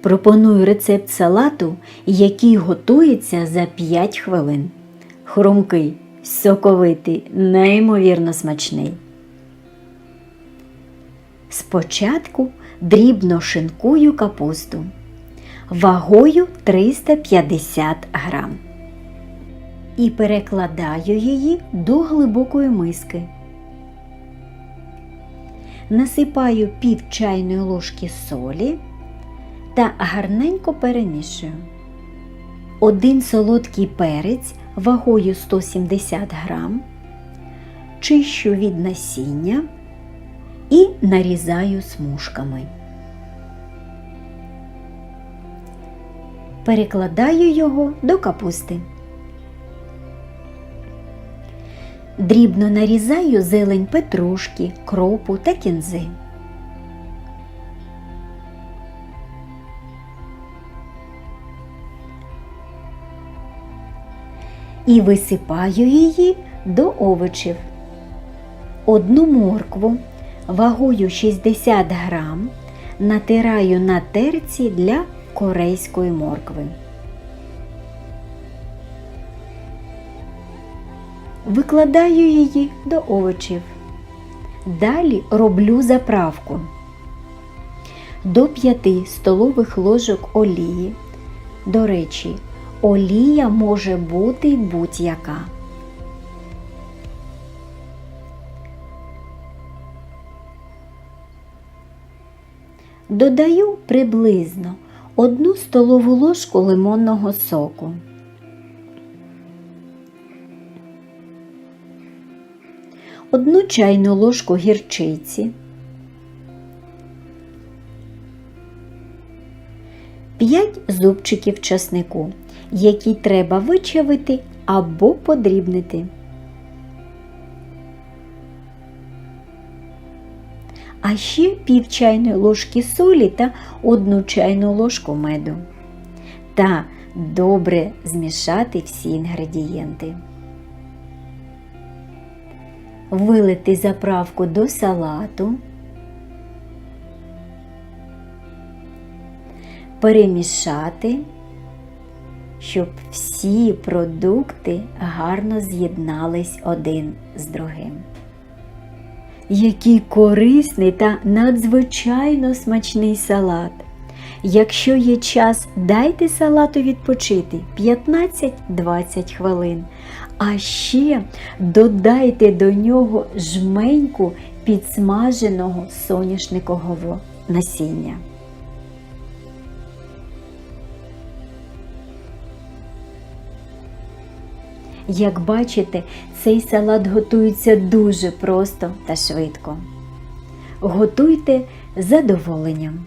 Пропоную рецепт салату, який готується за 5 хвилин. Хрумкий, соковитий, неймовірно смачний. Спочатку дрібно шинкую капусту вагою 350 грам і перекладаю її до глибокої миски. Насипаю пів чайної ложки солі та гарненько перемішую. Один солодкий перець вагою 170 грам, чищу від насіння і нарізаю смужками. Перекладаю його до капусти. Дрібно нарізаю зелень петрушки, кропу та кінзи. І висипаю її до овочів. Одну моркву вагою 60 грам натираю на терці для корейської моркви. Викладаю її до овочів. Далі роблю заправку до 5 столових ложок олії. До речі, олія може бути будь-яка. Додаю приблизно 1 столову ложку лимонного соку. Одну чайну ложку гірчиці, 5 зубчиків часнику, які треба вичавити або подрібнити. А ще пів чайної ложки солі та одну чайну ложку меду. Та добре змішати всі інгредієнти. Вилити заправку до салату. Перемішати, щоб всі продукти гарно з'єднались один з другим. Який корисний та надзвичайно смачний салат. Якщо є час, дайте салату відпочити 15-20 хвилин. А ще додайте до нього жменьку підсмаженого соняшникового насіння. Як бачите, цей салат готується дуже просто та швидко. Готуйте з задоволенням.